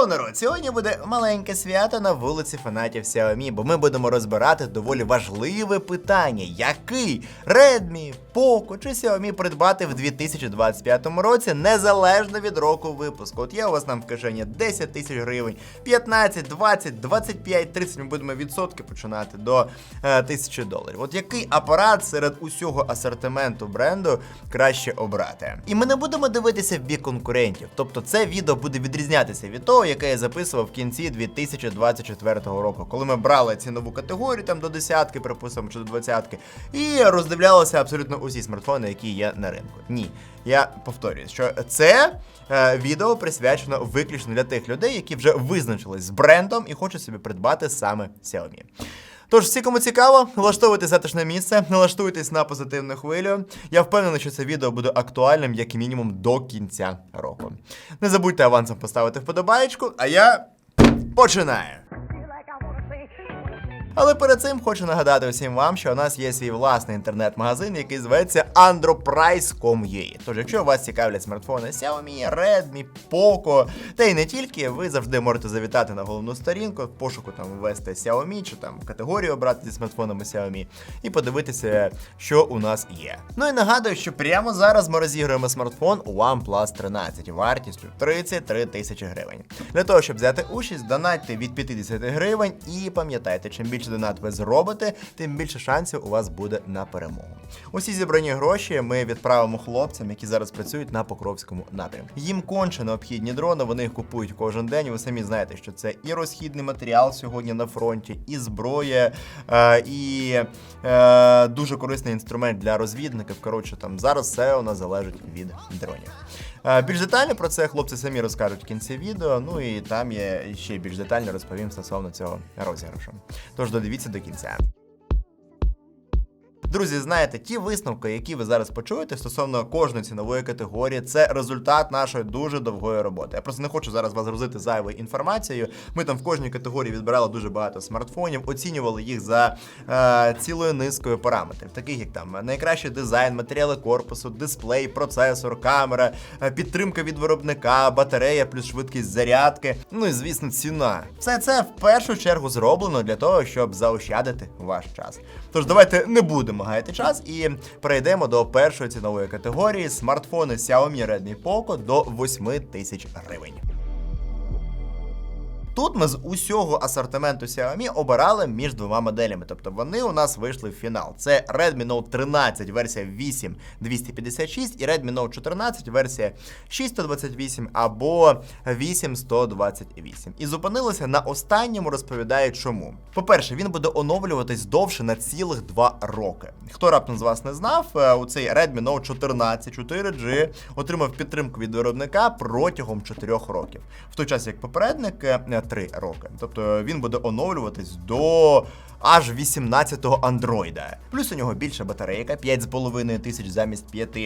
Йоу, народ! Сьогодні буде маленьке свято на вулиці фанатів Xiaomi, бо ми будемо розбирати доволі важливе питання: який Redmi, Poco чи Xiaomi придбати в 2025 році, незалежно від року випуску. От є у вас там в кишені 10 тисяч гривень, 15, 20, 25, 30, ми будемо відсотки починати до е, тисячі доларів. От який апарат серед усього асортименту бренду краще обрати? І ми не будемо дивитися в бік конкурентів. Тобто це відео буде відрізнятися від того, яке я записував в кінці 2024 року, коли ми брали цінову категорію там до десятки, припустимо, чи до двадцятки, і роздивлялися абсолютно усі смартфони, які є на ринку. Ні, я повторюю, що це е, відео присвячено виключно для тих людей, які вже визначились з брендом і хочуть собі придбати саме Xiaomi. Тож, всі, кому цікаво, налаштовуйте затишне місце, налаштуйтесь на позитивну хвилю. Я впевнений, що це відео буде актуальним як мінімум до кінця року. Не забудьте авансом поставити вподобаєчку, а я починаю. Але перед цим хочу нагадати усім вам, що у нас є свій власний інтернет-магазин, який зветься androprice.com.ua. Тож, якщо вас цікавлять смартфони Xiaomi, Redmi, Poco, та й не тільки, ви завжди можете завітати на головну сторінку, в пошуку там ввести Xiaomi чи там категорію обрати зі смартфонами Xiaomi і подивитися, що у нас є. Ну і нагадую, що прямо зараз ми розіграємо смартфон OnePlus 13 вартістю 33 тисячі гривень. Для того, щоб взяти участь, донатьте від 50 гривень і пам'ятайте, чим більше донат ви зробите, тим більше шансів у вас буде на перемогу. Усі зібрані гроші ми відправимо хлопцям, які зараз працюють на Покровському напрямку. Їм конче необхідні дрони, вони їх купують кожен день. Ви самі знаєте, що це і розхідний матеріал сьогодні на фронті, і зброя, е, і е, дуже корисний інструмент для розвідників. Коротше, там зараз все у нас залежить від дронів. Е, Більш детально про це хлопці самі розкажуть в кінці відео. Ну і там я ще більш детально розповім стосовно цього розіграшу. Тож додивіться до кінця. Друзі, знаєте, ті висновки, які ви зараз почуєте стосовно кожної цінової категорії, це результат нашої дуже довгої роботи. Я просто не хочу зараз вас грузити зайвою інформацією. Ми там в кожній категорії відбирали дуже багато смартфонів, оцінювали їх за е, цілою низкою параметрів, таких як там найкращий дизайн, матеріали корпусу, дисплей, процесор, камера, е, підтримка від виробника, батарея плюс швидкість зарядки. Ну і звісно, ціна. Все це в першу чергу зроблено для того, щоб заощадити ваш час. Тож давайте не будемо гаяти час і перейдемо до першої цінової категорії смартфони Xiaomi Redmi Poco до 8 тисяч гривень. Тут ми з усього асортименту Xiaomi обирали між двома моделями, тобто вони у нас вийшли в фінал. Це Redmi Note 13 версія 8256 і Redmi Note 14 версія 6128 або 8128. І зупинилися на останньому, розповідаю чому. По-перше, він буде оновлюватись довше на цілих 2 роки. Хто раптом з вас не знав, е, у цей Redmi Note 14 4G отримав підтримку від виробника протягом 4 років, в той час як попередник е, 3 роки. Тобто він буде оновлюватись до аж 18-го андроїда. Плюс у нього більша батарейка, 5,5 тисяч замість 5,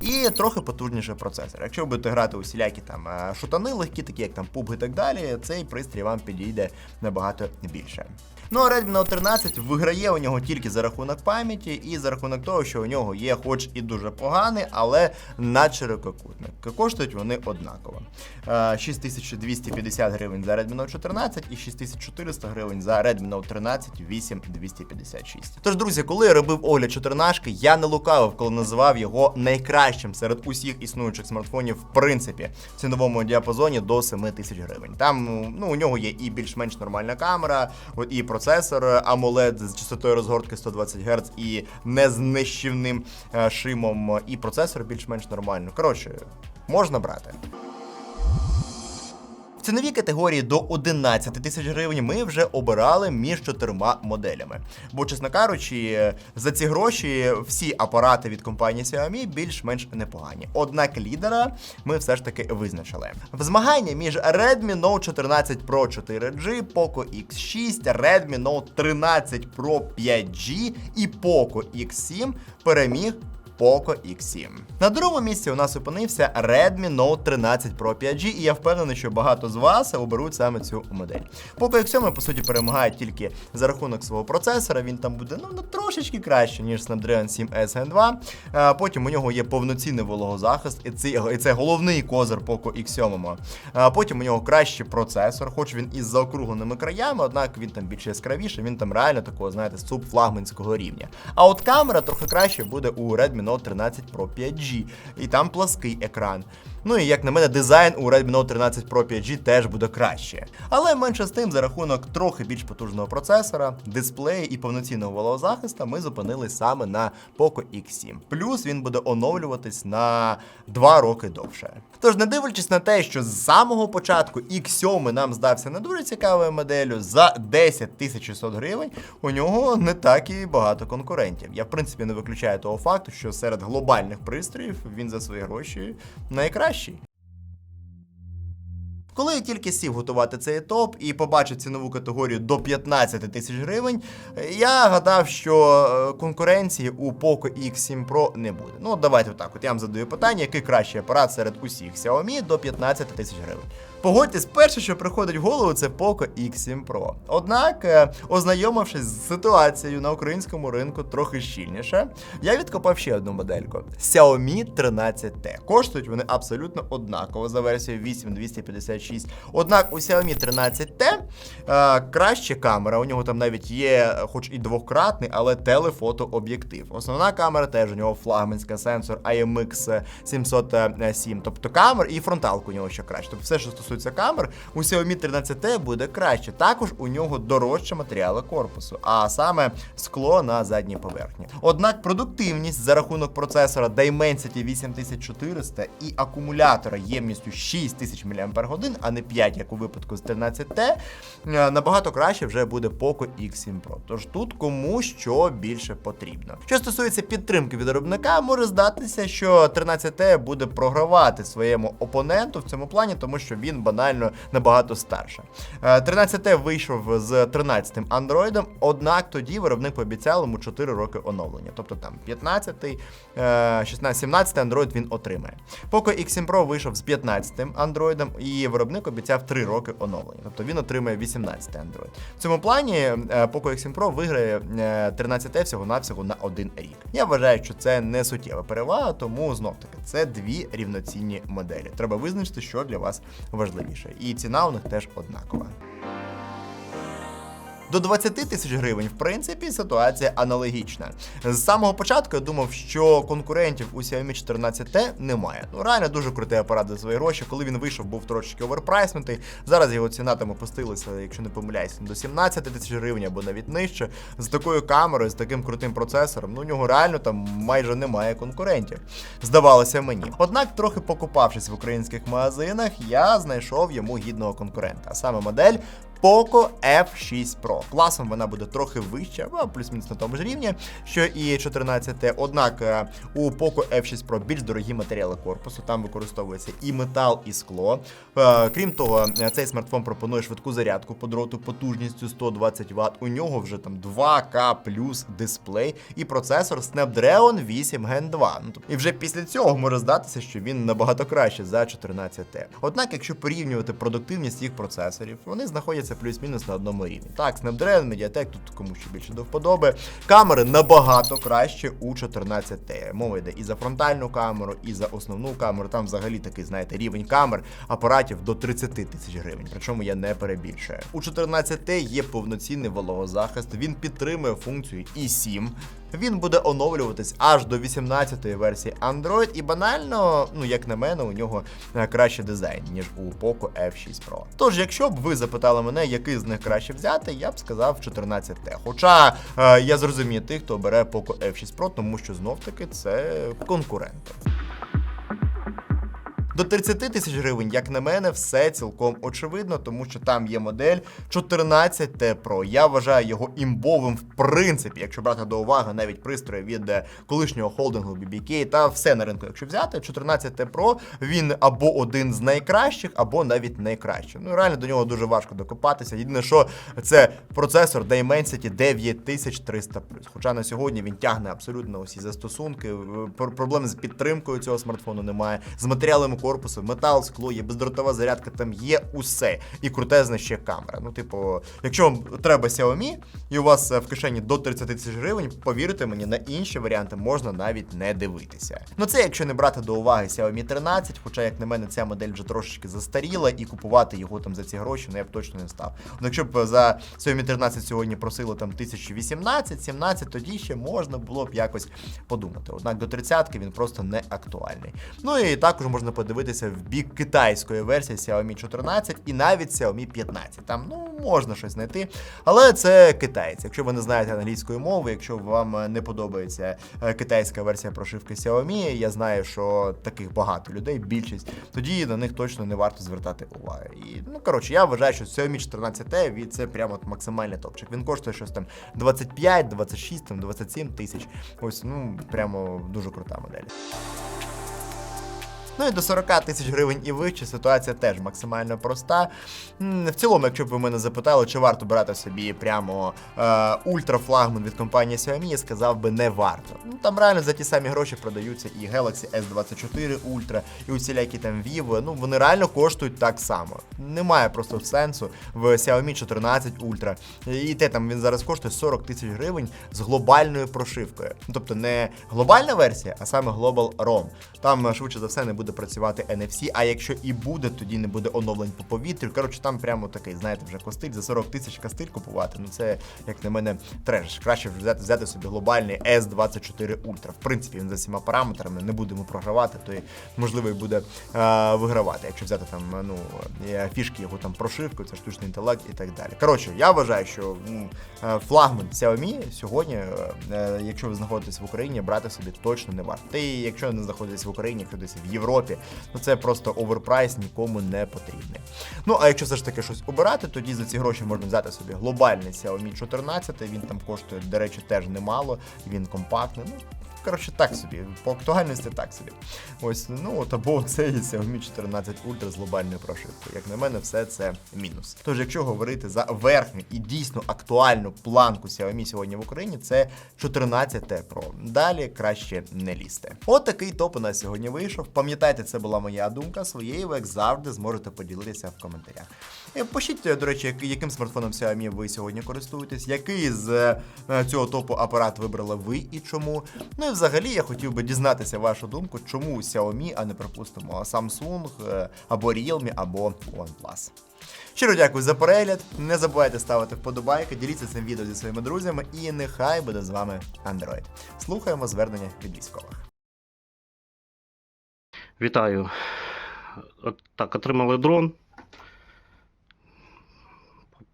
і трохи потужніший процесор. Якщо ви будете грати у всілякі там е, шутани легкі, такі як там PUBG і так далі, цей пристрій вам підійде набагато більше. Ну а Redmi Note 13 виграє у нього тільки за рахунок пам'яті і за рахунок того, що у нього є, хоч і дуже поганий, але надширококутник. Коштують вони однаково. Е, 6250 гривень за Redmi Note 14 і 6400 гривень за Redmi Note 13 8256. Тож, друзі, коли я робив огляд 14 я не лукавив, коли називав його найкращим серед усіх існуючих смартфонів, в принципі, в ціновому діапазоні до 7 тисяч гривень. Там ну, у нього є і більш-менш нормальна камера, і процесор AMOLED з частотою розгортки 120 Гц і не з нищівним е, шимом, і процесор більш-менш нормально. Коротше, можна брати. В ціновій категорії до 11 тисяч гривень ми вже обирали між чотирма моделями. Бо, чесно кажучи, за ці гроші всі апарати від компанії Xiaomi більш-менш непогані. Однак лідера ми все ж таки визначили. В змагання між Redmi Note 14 Pro 4G, Poco X6, Redmi Note 13 Pro 5G і Poco X7 переміг Poco X7. На другому місці у нас опинився Redmi Note 13 Pro 5G, і я впевнений, що багато з вас оберуть саме цю модель. Poco X7, по суті, перемагає тільки за рахунок свого процесора. Він там буде ну, ну трошечки краще, ніж Snapdragon 7 S Gen 2. А, потім у нього є повноцінний вологозахист, і це, і це головний козир Poco X7. А, потім у нього кращий процесор, хоч він із заокругленими краями, однак він там більш яскравіший, він там реально такого, знаєте, субфлагманського рівня. А от камера трохи краще буде у Redmi Note 13 Pro 5G, і там плаский екран. Ну і як на мене, дизайн у Redmi Note 13 Pro 5G теж буде краще. Але менше з тим, за рахунок трохи більш потужного процесора, дисплею і повноцінного вологозахисту, ми зупинились саме на Poco X7. Плюс він буде оновлюватись на 2 роки довше. Тож, не дивлячись на те, що з самого початку X7 нам здався не дуже цікавою моделлю, за 10 600 гривень у нього не так і багато конкурентів. Я в принципі не виключаю того факту, що серед глобальних пристроїв він за свої гроші найкращий. Коли я тільки сів готувати цей топ і побачив цінову категорію до 15 тисяч гривень, я гадав, що е, конкуренції у Poco X7 Pro не буде. Ну, давайте так. От я вам задаю питання, який кращий апарат серед усіх Xiaomi до 15 тисяч гривень. Погодьтесь, перше, що приходить в голову, це Poco X7 Pro. Однак, е, ознайомившись з ситуацією на українському ринку трохи щільніше, я відкопав ще одну модельку Xiaomi 13T. Коштують вони абсолютно однаково за версією 8256. Однак у Xiaomi 13T е, краща камера. У нього там навіть є, хоч і двократний, але телефотооб'єктив. Основна камера теж у нього флагманська сенсор IMX 707. Тобто камер і фронталка у нього ще краще. Тобто все, що стосується камер, у Xiaomi 13T буде краще. Також у нього дорожче матеріали корпусу, а саме скло на задній поверхні. Однак продуктивність за рахунок процесора Dimensity 8400 і акумулятора ємністю 6000 мАч, а не 5, як у випадку з 13T, е, набагато краще вже буде Poco X7 Pro. Тож тут кому що більше потрібно. Що стосується підтримки від виробника, може здатися, що 13T буде програвати своєму опоненту в цьому плані, тому що він банально набагато старше. Е, 13T вийшов з 13-м Android, однак тоді виробник пообіцяв йому 4 роки оновлення. Тобто там 15-й, е, 16, 17-й Android він отримає. Poco X7 Pro вийшов з 15-м Android, і виробник обіцяв 3 роки оновлення. Тобто він отримає 18-й Android. В цьому плані е, Poco X7 Pro виграє е, 13T всього-навсього на один рік. Я вважаю, що це не суттєва перевага, тому знов таки це дві рівноцінні моделі. Треба визначити, що для вас важливіше. І ціна у них теж однакова. До 20 тисяч гривень, в принципі, ситуація аналогічна. З самого початку я думав, що конкурентів у Xiaomi 14T немає. Ну реально дуже крутий апарат за свої гроші. Коли він вийшов, був трошечки оверпрайснутий. Зараз його ціна там опустилася, якщо не помиляюсь, до 17 тисяч гривень або навіть нижче. З такою камерою, з таким крутим процесором, ну у нього реально там майже немає конкурентів. Здавалося мені. Однак, трохи покупавшись в українських магазинах, я знайшов йому гідного конкурента, а саме модель. Poco F6 Pro. Класом вона буде трохи вища, ну, плюс-мінус на тому ж рівні, що і 14T. Однак е, у Poco F6 Pro більш дорогі матеріали корпусу, там використовується і метал, і скло. Е, Крім того, е, цей смартфон пропонує швидку зарядку по дроту потужністю 120 Вт. У нього вже там 2К плюс дисплей і процесор Snapdragon 8 Gen 2. Ну, тобто, і вже після цього може здатися, що він набагато краще за 14T. Однак, якщо порівнювати продуктивність їх процесорів, вони знаходяться плюс-мінус на одному рівні. Так, Snapdragon, Mediatek, тут кому ще більше до вподоби. Камери набагато краще у 14T. Мова йде і за фронтальну камеру, і за основну камеру. Там взагалі такий, знаєте, рівень камер апаратів до 30 тисяч гривень. Причому я не перебільшую. У 14T є повноцінний вологозахист. Він підтримує функцію eSIM. Він буде оновлюватись аж до 18-ї версії Android, і банально, ну як на мене, у нього краще кращий дизайн, ніж у Poco F6 Pro. Тож, якщо б ви запитали мене, який з них краще взяти, я б сказав 14T. Хоча е, я зрозумію тих, хто бере Poco F6 Pro, тому що знов таки це конкуренти. До 30 тисяч гривень, як на мене, все цілком очевидно, тому що там є модель 14T Pro. Я вважаю його імбовим в принципі, якщо брати до уваги навіть пристрої від е, колишнього холдингу BBK та все на ринку, якщо взяти, 14T Pro він або один з найкращих, або навіть найкращий. Ну реально до нього дуже важко докопатися. Єдине, що це процесор Dimensity 9300 Хоча на сьогодні він тягне абсолютно усі застосунки. пр- Проблем з підтримкою цього смартфону немає. З матеріалами корпусу, метал, скло, є бездротова зарядка, там є усе. І крутезна ще камера. Ну, типу, якщо вам треба Xiaomi, і у вас е, в кишені до 30 тисяч гривень, повірте мені, на інші варіанти можна навіть не дивитися. Ну це якщо не брати до уваги Xiaomi 13, хоча, як на мене, ця модель вже трошечки застаріла, і купувати його там за ці гроші, ну я б точно не став. Ну, якщо б за Xiaomi 13 сьогодні просили там 1018-17, тоді ще можна було б якось подумати. Однак до 30-ки він просто не актуальний. Ну і також можна подивитися в бік китайської версії Xiaomi 14 і навіть Xiaomi 15. Там ну можна щось знайти, але це китайці. Якщо ви не знаєте англійської мови, якщо вам е, не подобається е, китайська версія прошивки Xiaomi, я знаю, що таких багато людей, більшість, тоді на них точно не варто звертати уваги. І ну коротше, я вважаю, що Xiaomi 14T від це прямо от максимальний топчик. Він коштує щось там 25, 26, там 27 тисяч. Ось ну прямо дуже крута модель. Ну і до 40 тисяч гривень і вище ситуація теж максимально проста. В цілому, якщо б ви мене запитали, чи варто брати собі прямо е, ультрафлагман від компанії Xiaomi, я сказав би не варто. Ну там реально за ті самі гроші продаються і Galaxy S24 Ultra, і усілякі там Vivo. Ну вони реально коштують так само. Немає просто сенсу в Xiaomi 14 Ultra. І те там він зараз коштує 40 тисяч гривень з глобальною прошивкою. Ну, тобто не глобальна версія, а саме Global ROM. Там е, швидше за все не буде працювати NFC, а якщо і буде, тоді не буде оновлень по повітрю. Коротше, там прямо такий, знаєте, вже костиль за 40 тисяч кастиль купувати. Ну це, як на мене, треш. Краще взяти, взяти собі глобальний S24 Ultra. В принципі, він за всіма параметрами не будемо програвати, то й можливо і буде е, вигравати, якщо взяти там ну е, фішки його там прошивку, це штучний інтелект і так далі. Коротше, я вважаю, що е, флагман Xiaomi сьогодні, якщо ви знаходитесь в Україні, брати собі точно не варто. Та і якщо не знаходитесь в Україні, якщо десь в Європі, ну це просто оверпрайс нікому не потрібний. Ну а якщо все ж таки щось обирати, тоді за ці гроші можна взяти собі глобальний Xiaomi 14, він там коштує, до речі, теж немало, він компактний. Ну, Коротше, так собі, по актуальності так собі. Ось, ну от або цей Xiaomi 14 Ultra з глобальною прошивкою. Як на мене, все це мінус. Тож, якщо говорити за верхню і дійсно актуальну планку Xiaomi сьогодні в Україні, це 14 Pro. Далі краще не лізти. От такий топ у нас сьогодні вийшов. Пам'ятайте, це була моя думка. Своєю ви, як завжди, зможете поділитися в коментарях. Пишіть, до речі, яким смартфоном Xiaomi ви сьогодні користуєтесь, який з е, цього топу апарат вибрали ви і чому. Ну взагалі я хотів би дізнатися вашу думку, чому Xiaomi, а не припустимо Samsung е, або Realme, або OnePlus. Щиро дякую за перегляд. Не забувайте ставити вподобайки, діліться цим відео зі своїми друзями, і нехай буде з вами Android. Слухаємо звернення від військових. Вітаю. От так, отримали дрон.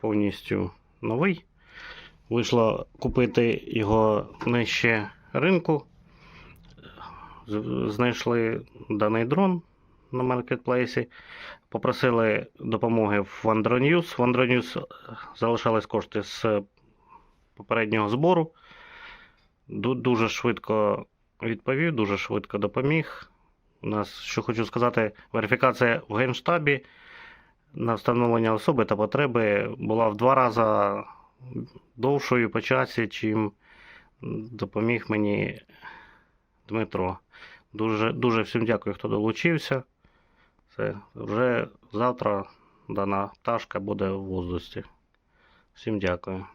Повністю новий. Вийшло купити його нижче ринку. Знайшли даний дрон на маркетплейсі. Попросили допомоги в Wandronews. В Wandronews залишались кошти з попереднього збору. Дуже швидко відповів, дуже швидко допоміг. У нас, що хочу сказати, верифікація в Генштабі на встановлення особи та потреби була в два рази довшою по часі, чим допоміг мені Дмитро. Дуже, дуже всім дякую, хто долучився. Це вже завтра дана пташка буде в воздусі. Всім дякую.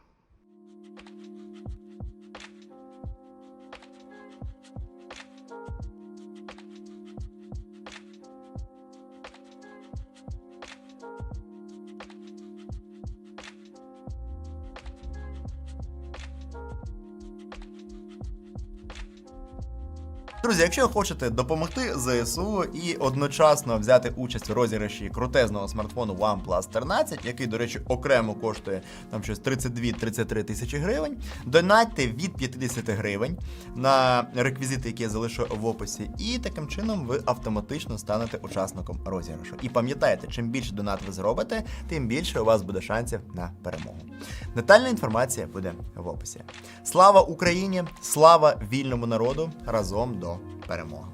Друзі, якщо хочете допомогти ЗСУ і одночасно взяти участь у розіграші крутезного смартфону OnePlus 13, який, до речі, окремо коштує там щось 32-33 тисячі гривень, донатьте від 50 гривень на реквізити, які я залишу в описі, і таким чином ви автоматично станете учасником розіграшу. І пам'ятайте, чим більше донат ви зробите, тим більше у вас буде шансів на перемогу. Детальна інформація буде в описі. Слава Україні! Слава вільному народу! Разом до Paramo.